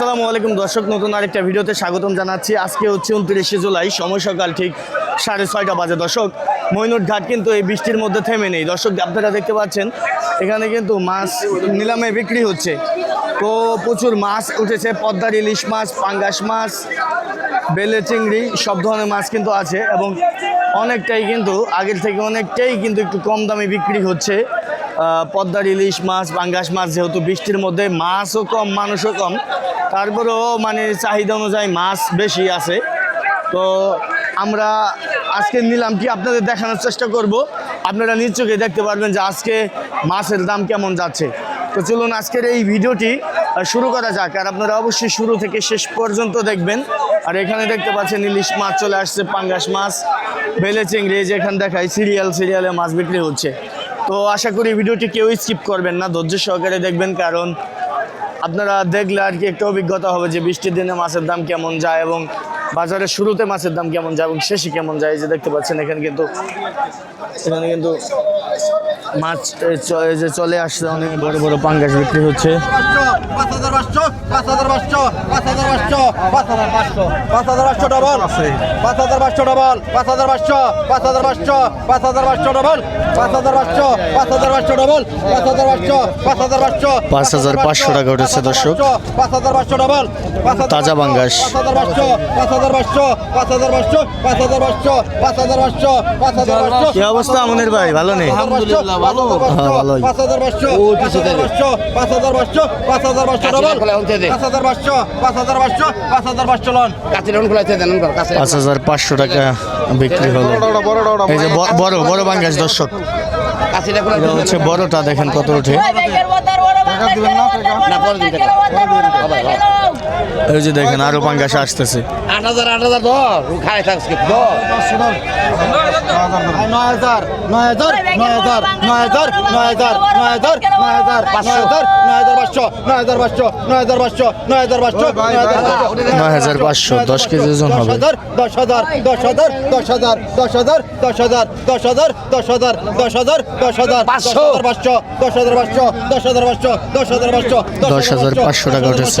আসসালামু আলাইকুম দর্শক, নতুন আরেকটা ভিডিওতে স্বাগতম জানাচ্ছি। আজকে হচ্ছে উনত্রিশে জুলাই, সময় সকাল ঠিক সাড়ে ছয়টা বাজে। দর্শক মইনুট ঘাট কিন্তু এই বৃষ্টির মধ্যে থেমে নেই। দর্শক, আপনারা দেখতে পাচ্ছেন, এখানে কিন্তু মাছ নিলামে বিক্রি হচ্ছে। তো প্রচুর মাছ উঠেছে, পদ্মার ইলিশ মাছ, পাঙ্গাস মাছ, বেলে চিংড়ি, সব ধরনের মাছ কিন্তু আছে এবং অনেকটাই কিন্তু, আগের থেকে অনেকটাই কিন্তু একটু কম দামে বিক্রি হচ্ছে। পদ্মার ইলিশ মাছ, পাঙ্গাস মাছ যেহেতু বৃষ্টির মধ্যে, মাছও কম, মানুষও কম। তারপরেও মানে চাহিদা অনুযায়ী মাছ বেশি আছে। তো আমরা আজকে নিলাম কি আপনাদের দেখানোর চেষ্টা করব। আপনারা চোখে দেখতে পারবেন যে আজকে মাছের দাম কেমন যাচ্ছে। তো চলুন আজকের এই ভিডিওটি শুরু করা যাক। আর আপনারা অবশ্যই শুরু থেকে শেষ পর্যন্ত দেখবেন। আর এখানে দেখতে পাচ্ছেন ইলিশ মাছ চলে আসছে, পাঙ্গাস মাছ, বেলে চিংড়ি, এই যে এখানে দেখায় সিরিয়াল, সিরিয়ালে মাছ বিক্রি হচ্ছে। তো আশা করি ভিডিওটি কেউ স্কিপ করবেন না, ধৈর্য সহকারে দেখবেন, কারণ আপনারা দেখলে আর কি একটা অভিজ্ঞতা হবে যে বৃষ্টির দিনে মাছের দাম কেমন যায় এবং বাজারে শুরুতে মাছের দাম কেমন যায় এবং শেষে কেমন যায় যে দেখতে পাচ্ছেন এখানে কিন্তু এখানে কিন্তু মাছ যে চলে আসছে অনেক বড় বড় পাঙ্গাস বিক্রি হচ্ছে। পাঁচ হাজার পাঁচশো টাকা উঠেছে দর্শক। তাজা পাঙ্গাস। অবস্থা আমনের ভাই? ভালো নেই? আলহামদুলিল্লাহ ভালো হ্যাঁ, ভালোই। পাঁচ হাজার পাঁচশো পাঁচ হাজার। পাঁচশো পাঁচ হাজার পাঁচশো পাঁচ হাজার পাঁচশো ডবল পাঁচ হাজার পাঁচশো পাঁচ হাজার পাঁচশো পাঁচ হাজার পাঁচশো লন কাছে লোন খোলাইতে দেন পাঁচ হাজার পাঁচশো টাকা বিক্রি হলো। এই যে বড় বড় বাঙ্গাস দর্শক। এটা হচ্ছে বড়টা দেখেন কত ওঠে না, পরে দিন টাকা। এই যে দেখেন আরও পাঙ্গাস আসতেছে আট হাজার আট হাজার ধর খাই থাকছে ধর নয় হাজার নয় হাজার নয় হাজার নয় হাজার নয় হাজার নয় হাজার নয় হাজার পাঁচশো হাজার নয় হাজার পাঁচশো নয় হাজার পাঁচশো নয় হাজার পাঁচশো নয় হাজার পাঁচশো নয় হাজার নয় হাজার পাঁচশো দশ কেজি ওজন হবে দশ হাজার দশ হাজার দশ হাজার দশ হাজার দশ হাজার দশ হাজার দশ হাজার দশ হাজার দশ হাজার পাঁচশো। পাঁচশো দশ হাজার পাঁচশো দশ হাজার পাঁচশো দশ হাজার পাঁচশো দশ হাজার পাঁচশো টাকা উঠেছে।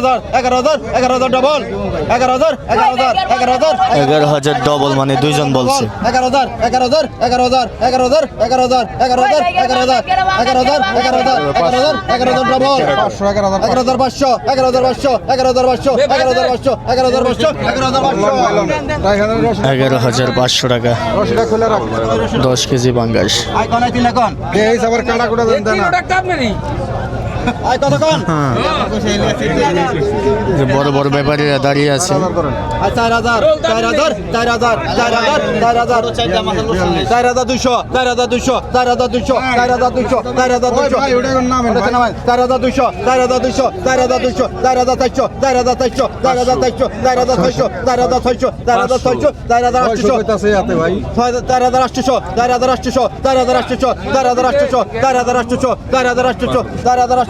হাজার এগারো হাজার এগারো হাজার ডবল এগারো হাজার এগারো হাজার এগারো হাজার এগারো হাজার ডবল মানে দুইজন বলছে এগারো হাজার এগারো হাজার এগারো হাজার এগারো হাজার এগারো হাজার এগারো হাজার এগারো হাজার এগারো হাজার এগারো হাজার এগারো হাজার এগারো হাজার ডবল এগারো হাজার পাঁচশো এগারো হাজার পাঁচশো এগারো হাজার পাঁচশো এগারো হাজার পাঁচশো এগারো হাজার পাঁচশো এগারো হাজার পাঁচশো এগারো হাজার পাঁচশো টাকা দশ কেজি বাঙ্গাস এখন কোন যে বড় বড় ব্যাপারীরা দাঁড়িয়ে আছে চার হাজার চার হাজার চার হাজার চার হাজার চার হাজার চার হাজার দুইশো চার হাজার দুইশো চার হাজার দুইশো চার হাজার দুইশো চার হাজার দুইশো চার হাজার দুইশো চার হাজার দুইশো চার হাজার দুইশো চার হাজার চারশো চার হাজার চারশো চার হাজার চারশো চার হাজার ছয়শো চার হাজার ছয়শো চার হাজার ছয়শো চার হাজার আটশো চার হাজার আটশো চার হাজার আটশো চার হাজার আটশো চার হাজার আটশো চার হাজার আটশো চার হাজার আটশো চার হাজার আটশো পাঁচ হাজার হাজার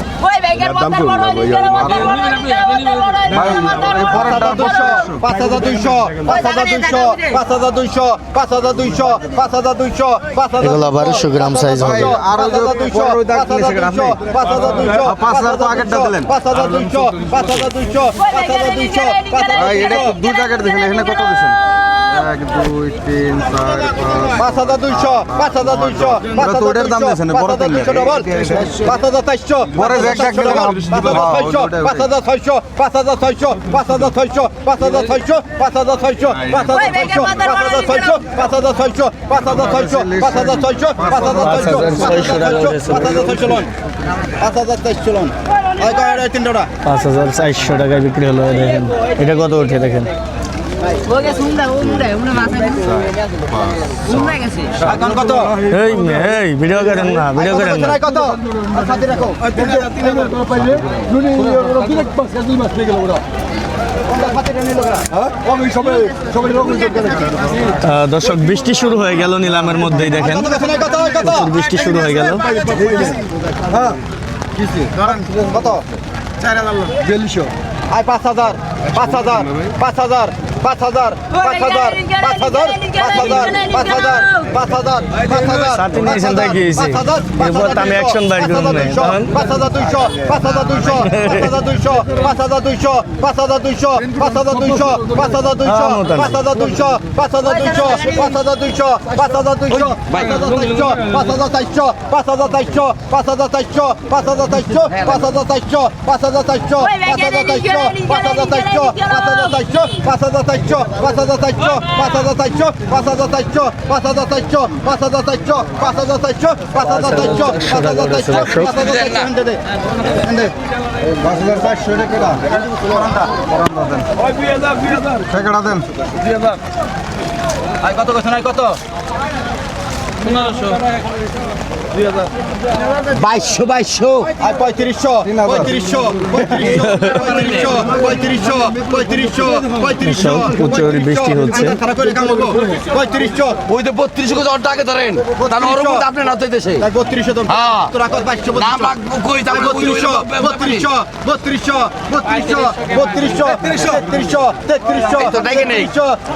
দে পাঁচ হাজার দুইশো পাঁচ হাজার দুইশো পাঁচ হাজার দুইশো পাঁচ হাজার দুইশো পাঁচ হাজার দুইশো পাঁচ হাজার বারোশো গ্রাম সাইজ হবে হাজার দুইশো পাঁচ হাজার দুইশো পাঁচ হাজার দুইশো পাঁচ হাজার তো আগেরটা দিলেন পাঁচ হাজার দুইশো পাঁচ হাজার দুইশো পাঁচ হাজার দুইশো দুইশো দুই টাকার দেখেন এখানে কত দিচ্ছেন দুই পাঁচ হাজার পাঁচ হাজার দাম পাঁচ হাজার চারশো পাঁচ পাঁচ পাঁচ পাঁচ পাঁচ পাঁচ পাঁচ পাঁচ পাঁচ পাঁচ হাজার পাঁচ হাজার পাঁচ হাজার টাকায় বিক্রি হলো, দেখেন। এটা কত উঠে দেখেন? এই এই ভিডিও করেন না ভিডিও করেন না। কত? সাথে রাখো। দর্শক বৃষ্টি শুরু হয়ে গেল নিলামের মধ্যেই দেখেন। বৃষ্টি শুরু হয়ে গেল। কত? আয় পাঁচ হাজার পাঁচ হাজার পাঁচ হাজার। পাঁচ হাজার পাঁচ হাজার পাঁচ হাজার পাঁচ হাজার পাঁচ হাজার পাঁচ হাজার পাঁচ হাজার সাথে নিয়েছেন তাই কি হয়েছে? এরপর আমি action বাইর করব না, কারণ- পাঁচ হাজার দুইশো পাঁচ হাজার দুইশো পাঁচ হাজার দুইশো পাঁচ হাজার দুইশো পাঁচ হাজার দুইশো পাঁচ হাজার দুইশো পাঁচ হাজার দুইশো হ্যাঁ। পাঁচ হাজার দুইশো পাঁচ হাজার দুইশো পাঁচ হাজার দুইশো পাঁচ হাজার দুইশো পাঁচ হাজার দুইশো পাঁচ হাজার চারশো পাঁচ হাজার চারশো পাঁচ হাজার চারশো পাঁচ হাজার চারশো পাঁচ হাজার চারশো পাঁচ হাজার চারশো পাঁচ হাজার চারশো পাঁচ হাজার চারশো পাঁচ হাজার চারশো পাঁচ হাজার চারশো চারশো পাঁচ হাজার চারশো পাঁচ হাজার চারশো পাঁচ হাজার চারশো পাঁচ হাজার চারশো পাঁচ হাজার চারশো পাঁচ হাজার চারশো পাঁচ হাজার চারশো পাঁচ হাজার চারশো পাঁচ হাজার চারশো টাকাটা দেন কত কত কত বাইশশো বাইশশো। আর পঁয়ত্রিশশো পঁয়ত্রিশশো পঁয়ত্রিশশো পঁয়ত্রিশশো পঁয়ত্রিশশো পঁয়ত্রিশশো প্রচুর বৃষ্টি হচ্ছে। পঁয়ত্রিশশো। ওই তো বত্রিশশো অর্ডার আগে ধরেন। তাহলে ওর উপর আপনি না বত্রিশশো তো হ্যাঁ। না বাঘ কই তাহলে বত্রিশশো বত্রিশশো বত্রিশশো বত্রিশশো বত্রিশশো তেত্রিশশো। তেত্রিশশো তো নেই।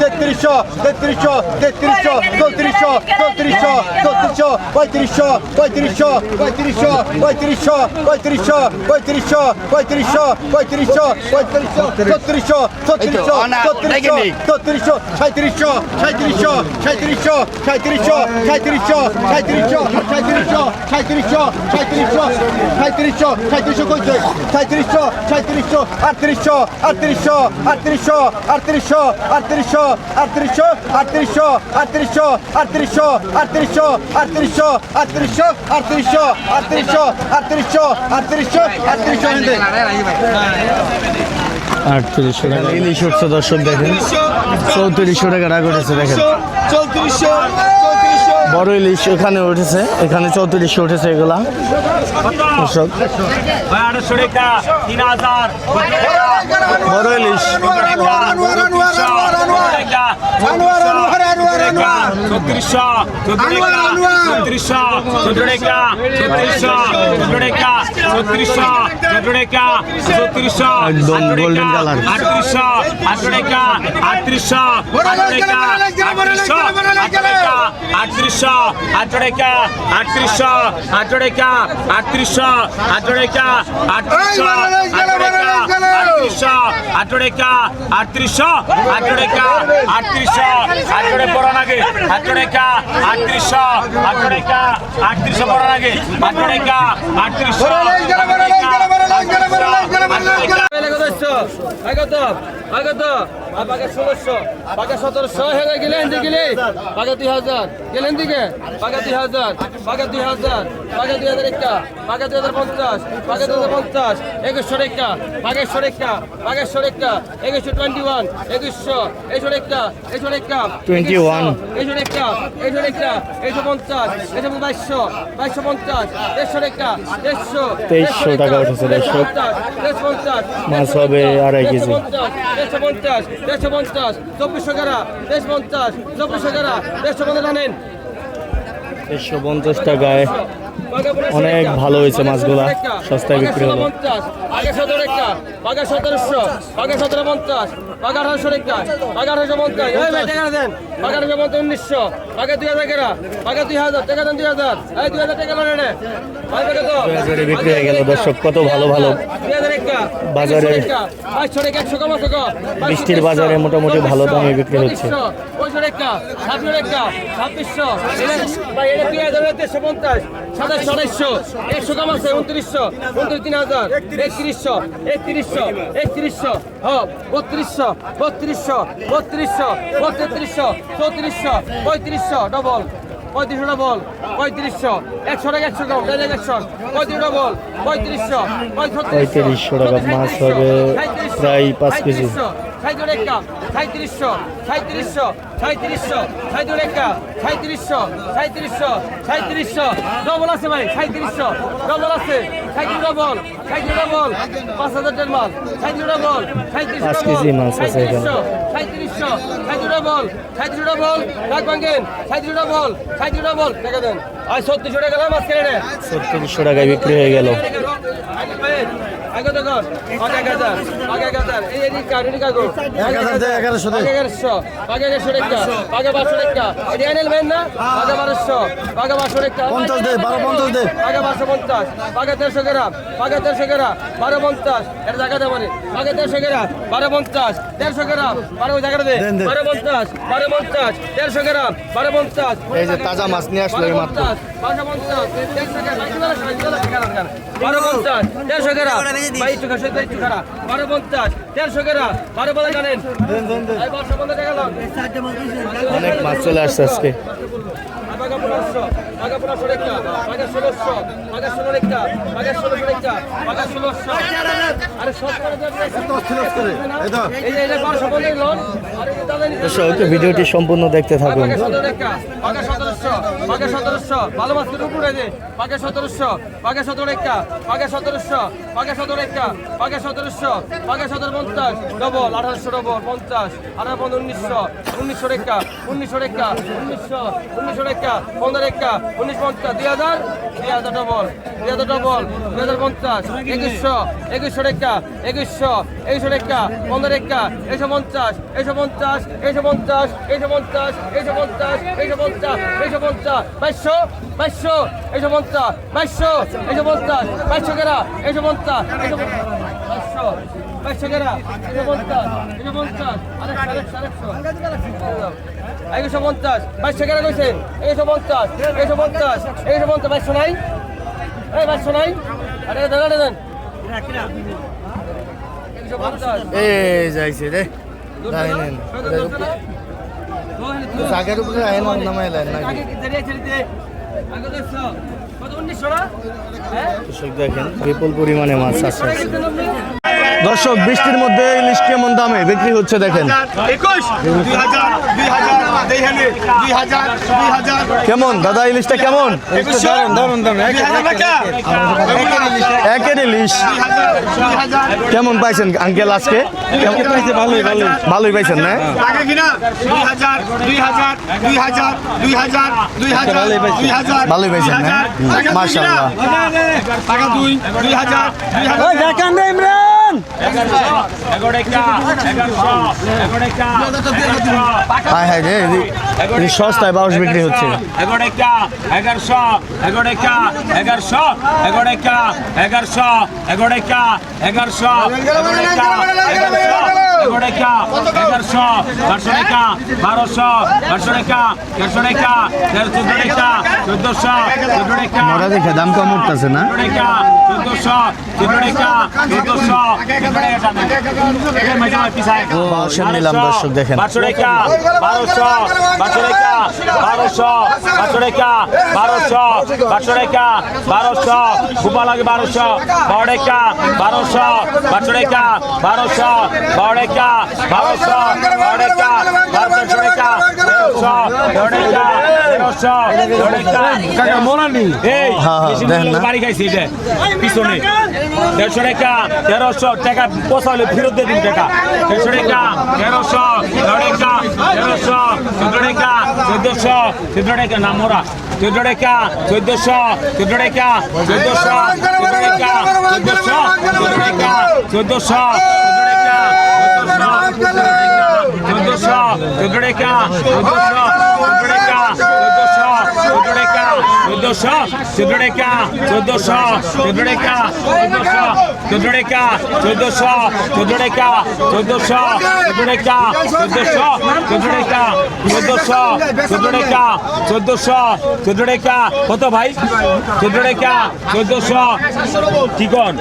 তেত্রিশশো তেত্রিশশো তেত্রিশশো চৌত্রিশশো চৌত্রিশশো চৌত্রিশশো পঁয়ত্রিশশো পঁয়ত্রিশশো পঁয়ত্রিশশো পঁয়ত্রিশশো পঁয়ত্রিশশো পঁয়ত্রিশশো পঁয়ত্রিশশো পঁয়ত্রিশশো পঁয়ত্রিশশো ছত্রিশশো ছত্রিশশো ছত্রিশশো নেই। চৌত্রিশশো সাঁত্রিশশো সাঁত্রিশশো সাঁত্রিশশো সাঁত্রিশশো সাঁত্রিশশো সাঁত্রিশশো সাঁত্রিশশো সাঁত্রিশশো সাঁত্রিশশো সাঁত্রিশশো সাঁত্রিশশো কইছে সাঁত্রিশশো সাঁত্রিশশো আটত্রিশশো আটত্রিশশো আটত্রিশশো আটত্রিশশো আটত্রিশশো আটত্রিশশো আটত্রিশশো আটত্রিশশো আটত্রিশশো আটত্রিশশো আটত্রিশশো আটত্রিশশো আটত্রিশশো আটত্রিশশো আটত্রিশশো আটত্রিশশো আটত্রিশশো হিন্দে। আটত্রিশশো টাকা। ইলিশ উঠছে দর্শক দেখেন। চৌত্রিশশো টাকা টাকা উঠেছে দেখেন। চৌত্রিশশো বড় ইলিশ এখানে উঠেছে এখানে চৌত্রিশশো উঠেছে এগুলা। হাজার বড় ইলিশ। ছত্রিশশো ছত্রিশশো চোদ্দটা ছত্রিশশো চোদ্দটা ছত্রিশশো চোদ্দটা ছত্রিশশো একদম গোল্ডেন কালার আটত্রিশশো আটটা আটত্রিশশো আটটা আটত্রিশশো আটটা আটত্রিশশো আটটা আটত্রিশশো আটটা আটত্রিশশো আটটা আটত্রিশশো আটত্রিশশো আটটা আটত্রিশশো আটটা আটত্রিশশো আটটা পর পড়া আগে আটশো টাকা আটত্রিশশো আটশো টাকা আটত্রিশশো পঁচিশশো আগত হাজার। গেলেন দুই হাজার পাকা দুই হাজার পাকা দুই হাজার একটা দুই হাজার পঞ্চাশ পাকা হাজার পঞ্চাশ একুশশো একটা বাগেশ্বর একটা বাগেশ্বর একটা একুশশো টোয়েন্টি ওয়ান একুশশো এসো একটা এসো একটা টোয়েন্টি ওয়ান এসো একটা এসো একটা এসো পঞ্চাশ এসো বাইশশো বাইশশো পঞ্চাশ দেড়শো একটা দেড়শো তেইশশো পঞ্চাশ হবে আড়াই কেজি। দেড়শো পঞ্চাশ দেড়শো পঞ্চাশ চব্বিশশো গ্যারা দেড়শো পঞ্চাশ চব্বিশশো গ্যারা দেড়শো পঞ্চাশ আনেন একশো পঞ্চাশ টাকায় অনেক ভালো হয়েছে মাছগুলা। সস্তায় বিক্রি হলো। পঞ্চাশ বাঘে সতেরো একটা আগে সতেরোশো আগে সতেরো পঞ্চাশ আঠারোশো টাকা আঠারোশো পঞ্চাশ এই ভাই টাকা দেন। আঠারোশো পঞ্চাশ উনিশশো। দুই হাজার টাকা পাকা দুই হাজার। টাকা দেন দুই হাজার। এই দুই হাজার টাকা তো। বাজারে বিক্রি হয়ে গেল দর্শক কত ভালো ভালো। বাজারে- বৃষ্টির বাজারে মোটামুটি ভালো দামে বিক্রি হচ্ছে। সাতাশশো একশো কম আছে উনত্রিশশো। উনত্রিশ তিন হাজার। একত্রিশশো একত্রিশশো একত্রিশশো। হ বত্রিশশো। বত্রিশশো বত্রিশশো বত্রিশশো চৌত্রিশশো পঁয়ত্রিশশো ডবল পঁয়ত্রিশশো ডবল পঁয়ত্রিশশো একশো টাকা একশো ডবল ডাইরেক্ট একশো পঁয়ত্রিশ ডবল পঁয়ত্রিশশো পঁয়ত্রিশশো টাকা মাছ হবে প্রায় পাঁচ কেজি। সাইদুর একা সাঁত্রিশশো সাঁত্রিশশো সাঁত্রিশশো সাইদুর একা সাঁত্রিশশো সাঁত্রিশশো সাঁত্রিশশো ডবল আছে ভাই সাঁত্রিশশো ডবল আছে। Saidur double Saidur double. পাঁচ হাজার দেড় মাল। সাইদুর ডবল সাঁত্রিশশো। সাঁত্রিশশো সাইদুর ডবল সাইদুর ডবল। ডাক ভাঙ্গেন সাইদুর ডবল সাইদুর ডবল। টাকা দেন। আর সত্তরশো টাকা দাম মাছ ছত্রিশশো টাকায় বিক্রি হয়ে গেল। পঞ্চাশ দে, বারো পঞ্চাশ দে। আগে বারোশো পঞ্চাশ আগে দেড়শো গ্রাম আগে দেড়শো গ্রাম বারো পঞ্চাশ এটা জায়গা দেবো আগে দেড়শো গ্রাম বারো পঞ্চাশ দেড়শো গ্রাম বারো জায়গাটা দে। বারো পঞ্চাশ বারো পঞ্চাশ দেড়শো গ্রাম বারো পঞ্চাশ এই যে তাজা মাছ নিয়ে আসলো এই মাত্র বারো পঞ্চাশ দেড়শো গ্রাম বারো পঞ্চাশ দেড়শো গ্রাম বারো পঞ্চাশ দেড়শো বারো বলে জানেন। অনেক মাছ চলে আসছে আজকে। ভিডিওটি সম্পূর্ণ দেখতে থাকুন। পাকে সতেরোশো ভালো মাছ করে উপরে দে। পাকে সতেরোশো পাকে সতেরো একটা পাকে সতেরোশো পাকে সতেরো একটা পাকে সতেরোশো পাকে সতেরো পঞ্চাশ ডবল আঠারোশো ডবল পঞ্চাশ, আঠারো পনেরো, উনিশশো উনিশশো টাকা উনিশশো টাকা উনিশশো উনিশশো টাকা পনেরো একটা উনিশ পঞ্চাশ, দুই হাজার দুই হাজার ডবল দুই হাজার ডবল দুই হাজার পঞ্চাশ, একুশশো একুশশো টাকা একুশশো একুশশো একটা পনেরো একটা একশো পঞ্চাশ একশো পঞ্চাশ একশো পঞ্চাশ একশো পঞ্চাশ একশো পঞ্চাশ একশো পঞ্চাশ একশো পঞ্চাশ বাইশশো বাইশশো একশো পঞ্চাশ বাইশশো একশো পঞ্চাশ বাইশশো কেরা একশো পঞ্চাশ একশো বাইশশো বাইশশো কেরা একশো পঞ্চাশ একশো পঞ্চাশ একশো পঞ্চাশ বাইশশো কেরা কইছেন একশো পঞ্চাশ একশো পঞ্চাশ একশো পঞ্চাশ বাইশশো নাই এই বাইশশো নাই আরে দাদা দেন এই যাইছে রে লাইনেন উপরে আইন নামাই লাইন নাকি দেখেন বিপুল পরিমাণে মাছ আছে দর্শক বৃষ্টির মধ্যে ইলিশ কেমন দামে বিক্রি হচ্ছে দেখেন কেমন দাদা ইলিশটা কেমন একের ইলিশ কেমন পাইছেন আঙ্কেল আজকে ভালোই ভালোই ভালোই পাইছেন না ভালোই পাইছেন না মার্শাল্লাহ টাকা দুই দুই হাজার দুই হাজার এগারো হায় হায় রে এদি- এদি সস্তায় বাউশ বিক্রি হচ্ছে এগারো টাকা এগারোশো এগারো টাকা এগারোশো এগারো টাকা এগারোশো এগারো টাকা এগারোশো এগারো টাকা এগারোশো এগারো টাকা এগারোশো বারোশো টাকা বারোশো বারোশো টাকা তেরোশো টাকা তেরো চোদ্দ টাকা চোদ্দশো চোদ্দ টাকা মরা দেখে দাম কম উঠতেছে না? টাকা চোদ্দশো চোদ্দ টাকা চোদ্দশো দর্শক দেখেন বারোশো টাকা বারোশো বারোশো টাকা বারোশো বারোশো টাকা বারোশো বারোশো টাকা বারোশো কুপা লাগে বারোশো বারো টাকা বারোশো বারোশো টাকা বারোশো বারো টাকা বারোশো বারো টাকা বারোশো টাকা তেরোশো তেরো টাকা তেরোশো তেরো টাকা মোলানি এই হ্যাঁ, হ্যাঁ, বেশি দেন না। বাড়ি খাইছি এটা পিছনে। দেড়শো টাকা তেরোশো টাকা পোষালে ফেরত দিয়ে দিন টাকা। দেড়শো টাকা তেরোশো তেরো টাকা তেরোশো চোদ্দ টাকা চোদ্দশো চোদ্দ টাকা না মোরা। চোদ্দ টাকা চোদ্দশো চোদ্দ টাকা চোদ্দশো চোদ্দ টাকা চোদ্দশো চোদ্দ টাকা চোদ্দশো চোদ্দ টাকা চোদ্দশো চোদ্দশো চোদ্দ টাকা চোদ্দশো চোদ্দ টাকা চোদ্দশো চোদ্দ টাকা চোদ্দ টাকা চোদ্দশো চোদ্দ টাকা চোদ্দশো চোদ্দ টাকা চোদ্দশো চোদ্দ টাকা চোদ্দশো চোদ্দ টাকা চোদ্দশো চোদ্দ টাকা কত ভাই চোদ্দ টাকা চোদ্দশো কি কন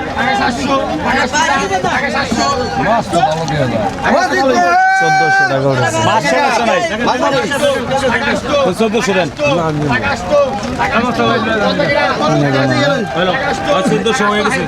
চোদ্দোশো টাকা চোদ্দশো হয়ে গেছে